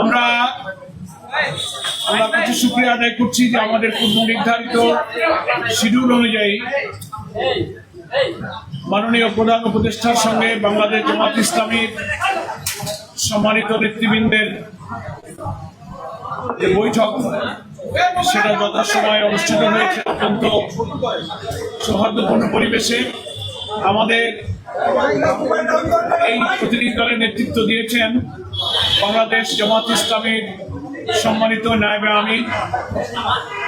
আমরা আমরা কিছু শুক্রিয়া আদায় করছি যে আমাদের পূর্ব নির্ধারিত শিডিউল অনুযায়ী মাননীয় প্রধান উপদেষ্টার সঙ্গে বাংলাদেশ জামাত ইসলামীর সম্মানিত নেতৃবৃন্দের যে বৈঠক, সেটা যথাসময়ে অনুষ্ঠিত হয়েছে অত্যন্ত সৌহার্দ্যপূর্ণ পরিবেশে। আমাদের এই প্রতিনিধি দলের নেতৃত্ব দিয়েছেন বাংলাদেশ জামাত ইসলামীর সম্মানিত নায়বে আমি,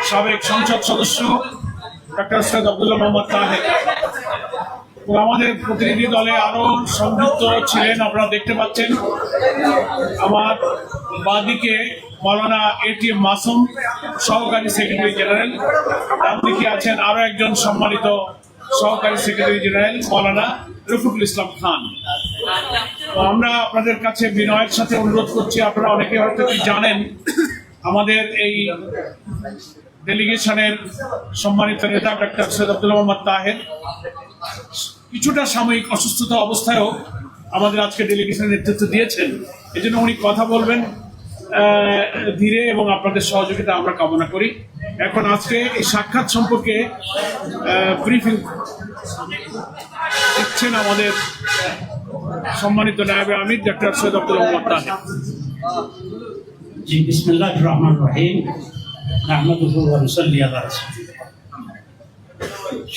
সাবেক সংসদ সদস্য ডক্টর সৈয়দ আব্দুল্লাহ মোহাম্মদ তাহের। আমাদের প্রতিনিধি দলে আরও সংযুক্ত ছিলেন, আপনারা দেখতে পাচ্ছেন। আমার বাদিকে মৌলানা এটিএম মাসুম, সহকারী সেক্রেটারি জেনারেল। ডান দিকে আছেন আরও একজন সম্মানিত সহকারী সেক্রেটারি জেনারেল মৌলানা রফিকুল ইসলাম খান। আমরা আপনাদের কাছে বিনয়ের সাথে অনুরোধ করছি, আপনারা অনেকে হয়তো কি জানেন, আমাদের এই ডেলিগেশনের সম্মানিত নেতা ডাক্তার সৈয়দ আব্দুল মোহাম্মদ তাহের, কিছুটা সাময়িক অসুস্থতা অবস্থায়ও আমাদের আজকে ডেলিগেশনের নেতৃত্ব দিয়েছেন। এই জন্য উনি কথা বলবেন ধীরে এবং আপনাদের সহযোগিতা আমরা কামনা করি। এখন আজকে এই সাক্ষাৎ সম্পর্কে ব্রিফিং দিচ্ছেন আমাদের সম্মানিত নায়বে আমির ডক্টর সৈয়দ আব্দুল মোহাম্মদ তাহের। জি বিসমিল্লাহ রহমান রহিম।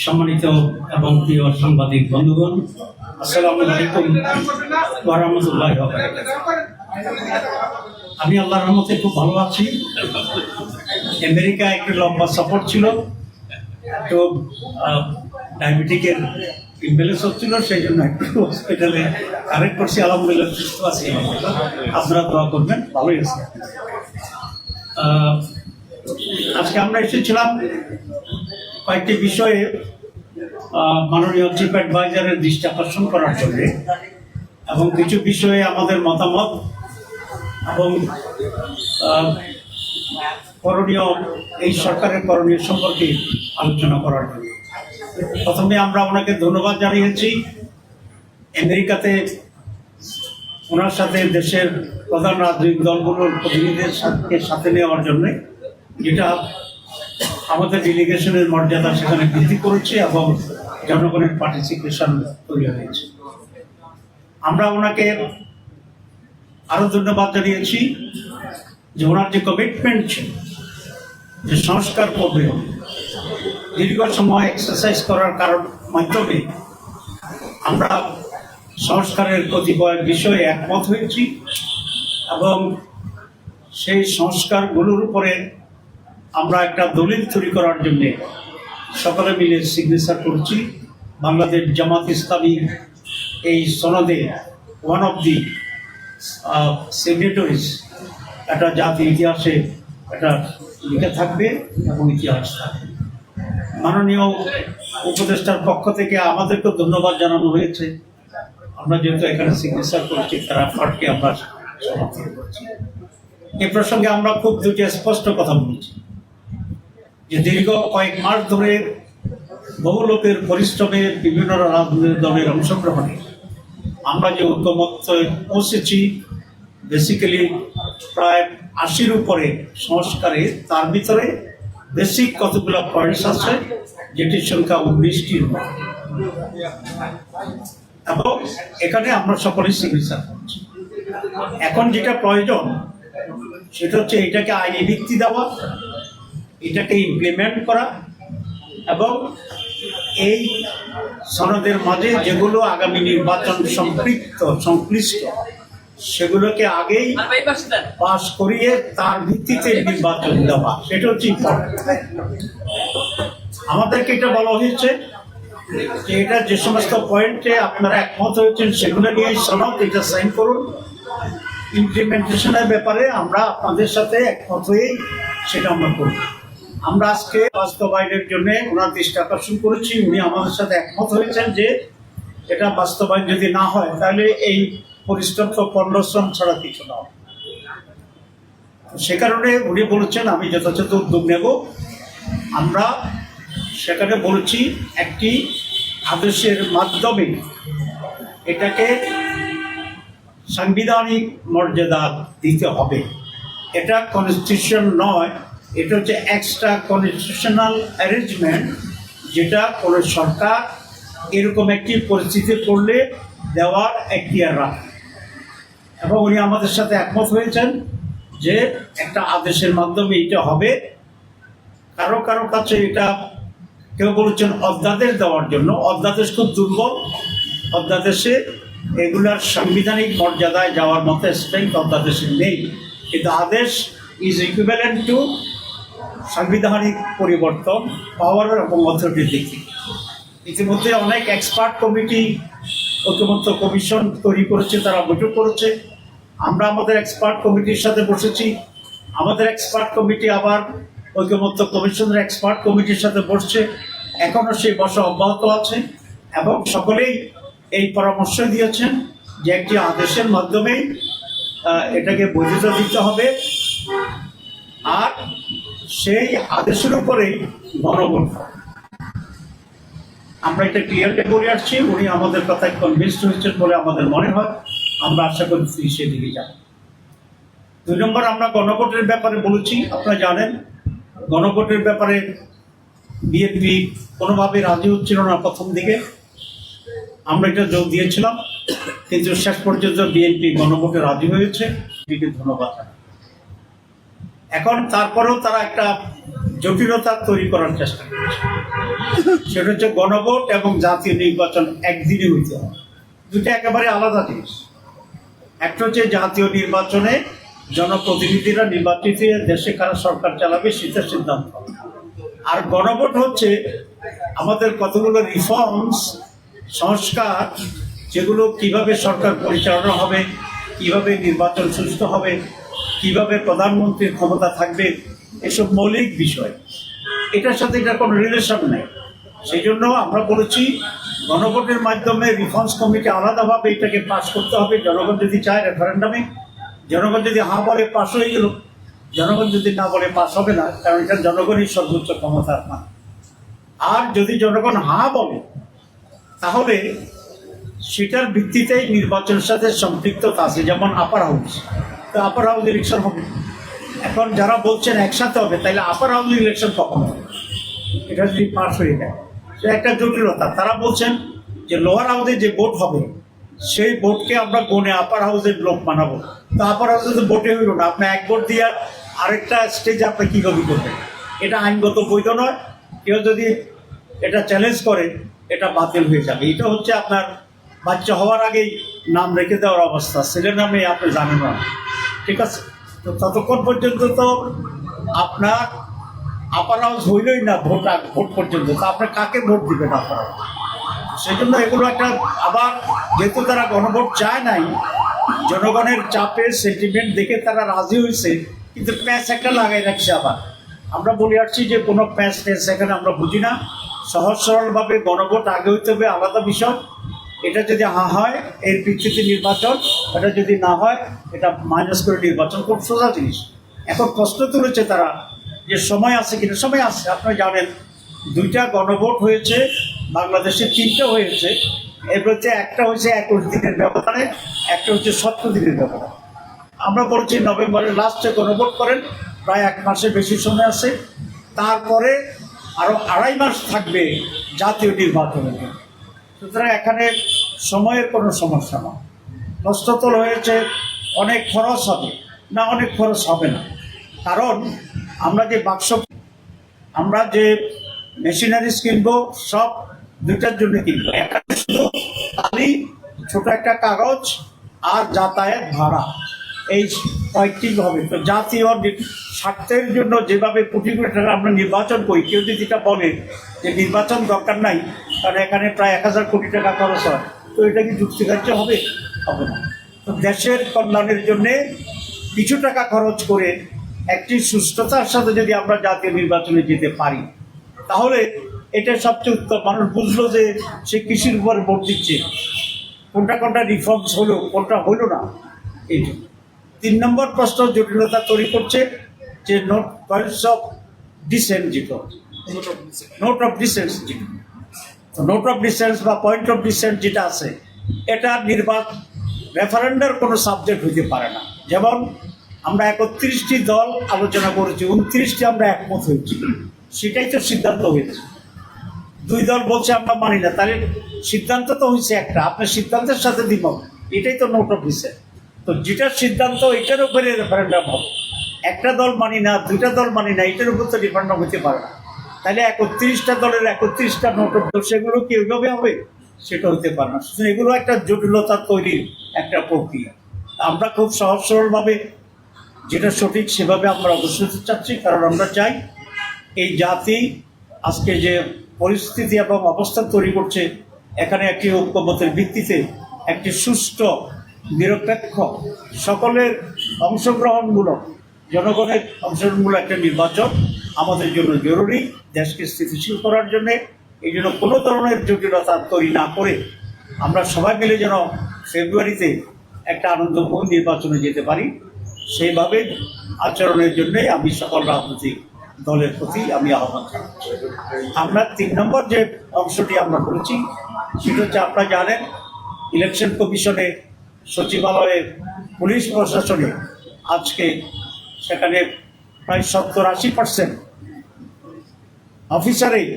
সম্মানিত এবং প্রিয় সাংবাদিক বন্ধুগণ, আসসালামু আলাইকুম রহমতুল্লাহ আমি আল্লাহর রহমতে খুব ভালো আছি। আমেরিকা একটু লম্বা সফর ছিল। তো ডায়াবেটিকের ইমব্যালেন্স হচ্ছিল, সেই জন্য একটু হসপিটালে কারেক্ট করছি আলহামদুলিল্লাহ সুস্থ আছি। আপনারা দোয়া করবেন, ভালোই আছে। আজকে আমরা এসেছিলাম কয়েকটি বিষয়ে মাননীয় চিফ অ্যাডভাইজারের দৃষ্টি আকর্ষণ করার জন্য। এবং কিছু বিষয়ে আমাদের মতামত এবং করণীয়, এই সরকারের করণীয় সম্পর্কে আলোচনা করার জন্য। প্রথমে আমরা ওনাকে ধন্যবাদ জানিয়েছি। আমেরিকাতে ওনার সাথে দেশের প্রধান রাজনৈতিক দলগুলোর প্রতিনিধিদের সাথে সাথে নেওয়ার জন্য যেটা আমাদের ডেলিগেশনের মর্যাদা সেখানে বৃদ্ধি করেছে এবং জনগণের পার্টিসিপেশন তৈরি হয়েছে। আমরা ওনাকে আরও ধন্যবাদ জানিয়েছি যে ওনার যে কমিটমেন্ট ছিল, যে সংস্কার করবে দীর্ঘ সময় এক্সারসাইজ করার কারণ মাধ্যমে আমরা সংস্কারের কতিপয় বিষয়ে একমত হয়েছি এবং সেই সংস্কারগুলোর উপরে আমরা একটা দলিল তৈরি করার জন্যে সকলে মিলে সিগনেচার করছি। বাংলাদেশ জামাত ইসলামী এই সনদে ওয়ান অফ দি সিগনেটরিজ একটা জাতির ইতিহাসে একটা লিখে থাকবে এবং ইতিহাস থাকবে। মাননীয় উপদেষ্টার পক্ষ থেকে আমাদেরকে ধন্যবাদ জানানো হয়েছে। আমরা যেহেতু এখানে সিগনেচার করছি, তারা পাঠকে আমরা সমর্থন করছি। এ প্রসঙ্গে আমরা খুব দুটি স্পষ্ট কথা বলছি যে দীর্ঘ কয়েক মাস ধরে বহু লোকের পরিশ্রমে বিভিন্ন রাজনৈতিক দলের অংশগ্রহণে আমরা যে ঐক্যমত্যে পৌঁছেছি বেসিক্যালি প্রায় আশির উপরে সংস্কারে তার ভিতরে বেসিক কতগুলো পয়েন্টস আছে, যেটির সংখ্যা উনিশটির এবং এখানে আমরা সকলেই সিগনেচার করছি। এখন যেটা প্রয়োজন, সেটা হচ্ছে এটাকে আইনি ভিত্তি দেওয়া, এটাকে ইমপ্লিমেন্ট করা, এবং এই সনদের মাঝে যেগুলো আগামী নির্বাচন সম্পৃক্ত, সংশ্লিষ্ট সেগুলোকে আগেই পাশ করিয়ে তার ভিত্তিতে নির্বাচন দেওয়া। সেটা হচ্ছে আমাদেরকে এটা বলা হয়েছে যে এটা যে সমস্ত পয়েন্টে আপনারা একমত হয়েছেন সেগুলো নিয়ে সনদ এটা সাইন করুন। ইমপ্লিমেন্টেশনের ব্যাপারে আমরা আপনাদের সাথে একমত হয়েই সেটা আমরা করি আমরা আজকে বাস্তবায়নের জন্য ওনার দৃষ্টি আকর্ষণ করেছি। উনি আমাদের সাথে একমত হয়েছেন যে এটা বাস্তবায়ন যদি না হয় তাহলে এই পরিশ্রম তো পণ্যশ্রম ছাড়া কিছু না সে কারণে উনি বলেছেন, আমি যথাযথ উদ্যোগ নেব। আমরা সেখানে বলেছি, একটি আদেশের মাধ্যমে এটাকে সাংবিধানিক মর্যাদা দিতে হবে। এটা কনস্টিটিউশন নয়, এটা হচ্ছে এক্সট্রা কনস্টিটিউশনাল অ্যারেঞ্জমেন্ট যেটা কোনো সরকার এরকম একটি পরিস্থিতি পড়লে দেওয়ার এখতিয়ার রাখে। এবং উনি আমাদের সাথে একমত হয়েছেন যে একটা আদেশের মাধ্যমে এটা হবে। কারও কারও কাছে এটা কেউ বলেছেন অধ্যাদেশ দেওয়ার জন্য। অধ্যাদেশ খুব দুর্বল। অধ্যাদেশে এগুলার সাংবিধানিক মর্যাদায় যাওয়ার মতো স্ট্রেংথ অধ্যাদেশে নেই। কিন্তু আদেশ ইজ ইকুইভ্যালেন্ট টু সাংবিধানিক পরিবর্তন পাওয়ার এবং অথরিটির দিক। থেকে ইতিমধ্যে অনেক এক্সপার্ট কমিটি ঐক্যমত্য কমিশন তৈরি করেছে, তারা বৈঠক করেছে। আমরা আমাদের এক্সপার্ট কমিটির সাথে বসেছি। আমাদের এক্সপার্ট কমিটি আবার ঐক্যমত্য কমিশনের এক্সপার্ট কমিটির সাথে বসছে। এখনও সেই বসা অব্যাহত আছে এবং সকলেই এই পরামর্শ দিয়েছেন যে একটি আদেশের মাধ্যমে এটাকে বৈধতা দিতে হবে। আর সেই আদেশের উপরেই গণভোট। আমরা এটা ক্লিয়ারলি করে আসছি, উনি আমাদের কথায় কনভিন্সড হয়েছেন বলে আমাদের মনে হয়। আমরা আশা করি তিনি সেদিকে যাব। দুই নম্বর, আমরা গণভোটের ব্যাপারে বলেছি, আপনারা জানেন, গণভোটের ব্যাপারে বিএনপি কোনোভাবে রাজি হচ্ছিল না প্রথম দিকে। আমরা এটা যোগ দিয়েছিলাম, কিন্তু শেষ পর্যন্ত বিএনপি গণভোটে রাজি হয়েছে। বিকে ধন্যবাদ এখন তারপরেও তারা একটা জটিলতা তৈরি করার চেষ্টা করছে। সেটা হচ্ছে গণভোট এবং জাতীয় নির্বাচন একদিনে হইতে হবে। দুটো একেবারে আলাদা জিনিস। একটা হচ্ছে জাতীয় নির্বাচনে জনপ্রতিনিধিরা নির্বাচিত দেশে কারা সরকার চালাবে, সেটা সিদ্ধান্ত আর গণভোট হচ্ছে আমাদের কতগুলো রিফর্মস সংস্কার, যেগুলো কীভাবে সরকার পরিচালনা হবে, কীভাবে নির্বাচন সুস্থ হবে, কীভাবে প্রধানমন্ত্রীর ক্ষমতা থাকবে, এসব মৌলিক বিষয়। এটার সাথে এটা কোনো রিলেশন নেই। সেই জন্য আমরা বলেছি গণভোটের মাধ্যমে রিফর্মস কমিটি আলাদাভাবে এটাকে পাস করতে হবে। জনগণ যদি চায় রেফারেন্ডামে জনগণ যদি হা বলে পাস হয়ে গেল, জনগণ যদি না বলে পাস হবে না, কারণ এটা জনগণই সর্বোচ্চ ক্ষমতার মান আর যদি জনগণ হা বলে, তাহলে সেটার ভিত্তিতেই নির্বাচনের সাথে সম্পৃক্ততা আছে, যেমন আপার হাউস তো আপার হাউস ইলেকশন হবে। এখন যারা বলছেন একসাথে হবে তাহলে আপার হাউস ইলেকশন কখন হবে? এটা যদি পাস হয়ে যায়। একটা জটিলতা। তারা বলছেন যে লোয়ার হাউসে যে ভোট হবে, সেই ভোটকে আমরা গনে আপার হাউসের লোক বানাবো। তো আপার হাউসে তো ভোটে হইল না। আপনি এক ভোট দিয়ে আরেকটা স্টেজে আপনি কীভাবে করবেন? এটা আইনগত বৈধ নয়। কেউ যদি এটা চ্যালেঞ্জ করে, এটা বাতিল হয়ে যাবে। এটা হচ্ছে আপনার বাচ্চা হওয়ার আগেই নাম রেখে দেওয়ার অবস্থা। ছেলের নামে আপনি জানেন না। ঠিক আছে? তো ততক্ষণ পর্যন্ত তো আপনার আপার হাউস হইলই না ভোট ভোট পর্যন্ত। তো আপনি কাকে ভোট দিবেন আপনারা? সেই জন্য এগুলো একটা আবার, যেহেতু তারা গণভোট চায় নাই, জনগণের চাপে সেন্টিমেন্ট দেখে তারা রাজি হয়েছে কিন্তু প্যাঁচ একটা লাগাই রাখছে আবার। আমরা বলে আসছি যে কোনো প্যাঁচ ট্যাঁচ এখানে আমরা বুঝি না। সহজ সরলভাবে গণভোট আগে হইতে হবে, আলাদা বিষয়। এটা যদি হা হয়, এর ভিত্তিতে নির্বাচন। এটা যদি না হয়, এটা মাইনাস করে নির্বাচন। খুব সোজা জিনিস। এখন প্রশ্ন তুলেছে তারা যে সময় আছে কিনা, সময় আছে, আপনারা জানেন, দুইটা গণভোট হয়েছে, বাংলাদেশে তিনটা হয়েছে। এর হচ্ছে একটা হয়েছে একুশ দিনের ব্যবধানে, একটা হচ্ছে সত্তর দিনের ব্যবধান। আমরা বলছি নভেম্বরের লাস্টে গণভোট করেন, প্রায় এক মাসের বেশি সময় আছে। তারপরে আরও আড়াই মাস থাকবে জাতীয় নির্বাচনের। সুতরাং এখানে সময়ের কোনো সমস্যা না। প্রশ্নতল হয়েছে, অনেক খরচ হবে। না, অনেক খরচ হবে না। কারণ আমরা যে বাক্স, আমরা যে মেশিনারিজ কিনবো, সব দুইটার জন্য কিনবো। একটা ছোট একটা কাগজ আর যাতায়াত ভাড়া। এই কয়েকটি হবে। তো জাতীয় স্বার্থের জন্য যেভাবে টাকা আমরা নির্বাচন করি, কেউ যদি এটা বলে যে নির্বাচন দরকার নাই কারণ এখানে প্রায় এক হাজার কোটি টাকা খরচ হয়। তো এটা কি যুক্তিগ্রাহ্য হবে? হবে না। তো দেশের কল্যাণের জন্যে কিছু টাকা খরচ করে একটি সুস্থতার সাথে যদি আমরা জাতীয় নির্বাচনে যেতে পারি তাহলে এটা সবচেয়ে উত্তম। মানুষ বুঝলো যে সে কৃষির উপর ভোট দিচ্ছে। কোনটা কোনটা রিফর্মস হলো কোনটা হলো না এই। তিন নম্বর প্রশ্ন জটিলতা তৈরি করছে যে নোট পয়েন্টস অফ ডিসেন্ট যেটা নোট অফ ডিসেন্স যেটা নোট অফ ডিসেন্স বা পয়েন্ট অফ ডিসেন্ট যেটা আছে এটা নির্বাচন রেফারেন্ডার কোনো সাবজেক্ট হইতে পারে না। যেমন আমরা একত্রিশটি দল আলোচনা করেছি, উনত্রিশটি আমরা একমত হয়েছি। সেটাই তো সিদ্ধান্ত হয়েছে। দুই দল বলছে আমরা মানি না, তাহলে সিদ্ধান্ত তো হয়েছে একটা, আপনার সিদ্ধান্তের সাথে দ্বিমত এটাই তো নোট অফ ডিসেন্ট তো যেটার সিদ্ধান্ত, এটার উপরে রেফারেন্ডাম হবে। একটা দল মানি না, দুইটা দল মানি না, এটার উপর তো রেফারেন্ডাম হতে পারে না। তাহলে একত্রিশটা দলের একত্রিশটা নোট অফ দল সেগুলো কি ওইভাবে হবে? সেটা হতে পারে না। সুতরাং এগুলো একটা জটিলতা তৈরির একটা প্রক্রিয়া। আমরা খুব সহজ সরলভাবে যেটা সঠিক সেভাবে আমরা হতে চাচ্ছি, কারণ আমরা চাই এই জাতি আজকে যে পরিস্থিতি এবং অবস্থা তৈরি করছে, এখানে একটি ঐক্যমতের ভিত্তিতে একটি সুষ্ঠু, নিরপেক্ষ, সকলের অংশগ্রহণমূলক, জনগণের অংশগ্রহণমূলক একটা নির্বাচন আমাদের জন্য জরুরি, দেশকে স্থিতিশীল করার জন্য। এই জন্য কোনো ধরনের জটিলতা তৈরি না করে আমরা সবাই মিলে যেন ফেব্রুয়ারিতে একটা আনন্দময় নির্বাচনে যেতে পারি। সেইভাবে আচরণের জন্যই আমি সকল রাজনৈতিক দলের প্রতি আমি আহ্বান জানাচ্ছি। আমরা তিন নম্বর যে অংশটি আমরা করেছি, সেটা হচ্ছে আপনারা জানেন, ইলেকশন কমিশনে সচিবালয়ে পুলিশ প্রশাসনে আজকে সেখানে প্রায় সত্তর আশি পার্সেন্ট অফিসারেই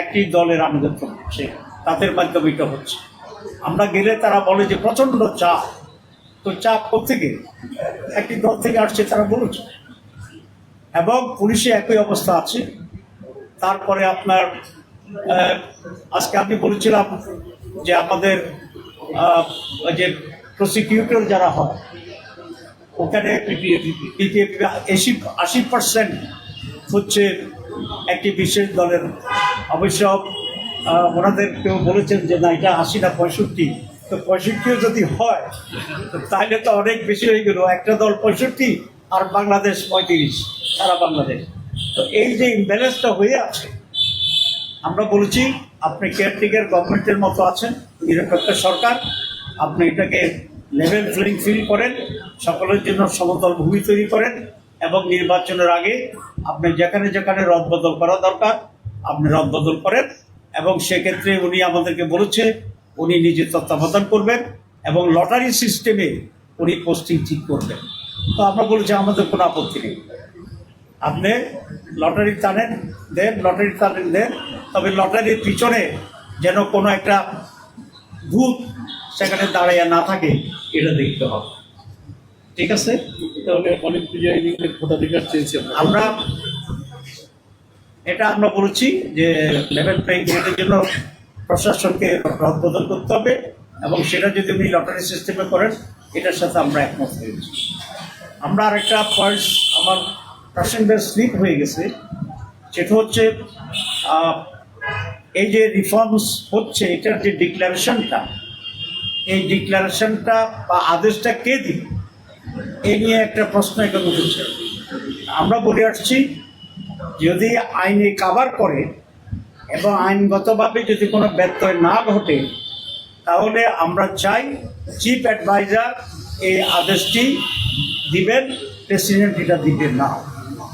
একটি দলের আনুগত্য হচ্ছে তাদের মাধ্যমে হচ্ছে। আমরা গেলে তারা বলে যে প্রচণ্ড চাপ। তো চাপ কোথেকে একটি দল থেকে আসছে তারা বলেছে এবং পুলিশে একই অবস্থা আছে। তারপরে আপনার আজকে আমি বলেছিলাম যে আমাদের যে প্রসিকিউটর যারা হয়, ওখানে আশি আশি পার্সেন্ট হচ্ছে একটি বিশেষ দলের। অবশ্য ওনাদের কেউ বলেছেন যে না, এটা আশি না পঁয়ষট্টি। তো পঁয়ষট্টিও যদি হয় তাহলে তো অনেক বেশি হয়ে গেল। একটা দল পঁয়ষট্টি, আর বাংলাদেশ পঁয়ত্রিশ, সারা বাংলাদেশ। তো এই যে ইমব্যালেন্সটা হয়ে আছে, আমরা বলেছি, আপনি কেয়ারটেকার গভর্নমেন্টের মতো আছেন, নিরপেক্ষ সরকার, আপনি এটাকে লেভেল প্লেইং ফিল করেন, সকলের জন্য সমতল ভূমি তৈরি করেন, এবং নির্বাচনের আগে আপনি যেখানে যেখানে রদবদল করা দরকার, আপনি রদবদল করেন, এবং সেক্ষেত্রে উনি আমাদেরকে বলেছে উনি নিজে তত্ত্বাবধান করবেন এবং লটারি সিস্টেমে উনি পোস্টিং ঠিক করবেন। তো আমরা বলেছি আমাদের কোনো আপত্তি নেই। আপনি লটারি টানেন দেন লটারি টানেন দেন তবে লটারির পিছনে যেন কোনো একটা ভূত সেখানে দাঁড়াইয়া না থাকে এটা দেখতে হবে। ঠিক আছে? তাহলে অনেক প্রিজাইডিংয়ের ভোটাধিকার চেয়েছি। আমরা। আমরা এটা আমরা বলেছি যে লেভেল প্লেইং ফিল্ডের জন্য প্রশাসনকে রদবদল করতে হবে এবং সেটা যদি উনি লটারি সিস্টেমে করেন, এটার সাথে আমরা একমত হয়েছি আমরা আরেকটা পয়েন্ট আমার প্যাসেঞ্জার স্লিপ হয়ে গেছে। সেটা হচ্ছে এই যে রিফর্মস হচ্ছে, এটার যে ডিক্লারেশনটা এই ডিক্লারেশনটা বা আদেশটা কে দিবে এ নিয়ে একটা প্রশ্ন এখানে উঠেছে। আমরা বলে আসছি, যদি আইনে কাভার করে এবং আইনগতভাবে যদি কোনো ব্যত্যয় না ঘটে, তাহলে আমরা চাই চিফ অ্যাডভাইজার এই আদেশটি দিবেন, প্রেসিডেন্ট এটা দিবেন না।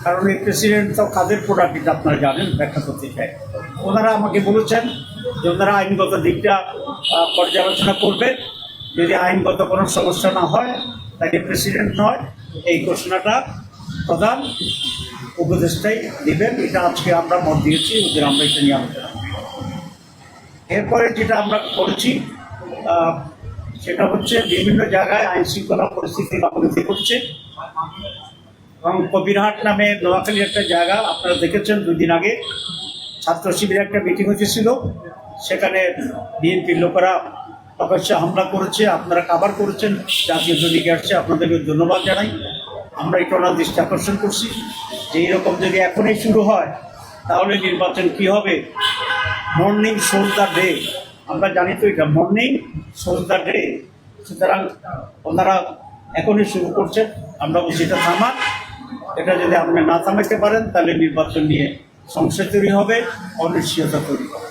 কারণ এই প্রেসিডেন্ট তো কাদের প্রোডাক্ট এটা আপনারা জানেন, ব্যাখ্যা করতে চাই। ওনারা আমাকে বলেছেন যে ওনারা আইনগত দিকটা পর্যালোচনা করবেন যদি আইনগত কোনো সমস্যা না হয় তাকে প্রেসিডেন্ট নয়। এই ঘোষণাটা প্রধান। উপদেষ্টাই দেবেন, এটা আজকে আমরা মত দিয়েছি, ওদের আমরা এটা নিয়ে আলোচনা। এরপরে যেটা আমরা করছি সেটা হচ্ছে বিভিন্ন জায়গায় আইন শৃঙ্খলা পরিস্থিতির অবনতি করছে। এবং কবিরহাট নামে নোয়াখালীর একটা জায়গা, আপনারা দেখেছেন দুদিন আগে ছাত্র শিবিরের একটা মিটিং হয়েছিল, সেখানে বিএনপির লোকেরা অবশ্য হামলা করেছে, আপনারা কাবার করেছেন, জাতীয় জনিকে আসছে, আপনাদেরকে ধন্যবাদ জানাই। আমরা এটা ওনার দৃষ্টি আকর্ষণ করছি। যে এইরকম যদি এখনই শুরু হয়, তাহলে নির্বাচন কি হবে? মর্নিং সোজ দ্য ডে আমরা জানি তো এটা মর্নিং সোজ দ্য ডে সুতরাং ওনারা এখনই শুরু করছেন, আমরা বলছি এটা থামান এটা যদি আপনি না থামাতে পারেন, তাহলে নির্বাচন নিয়ে সংশয় তৈরি হবে, অনিশ্চয়তা তৈরি হবে।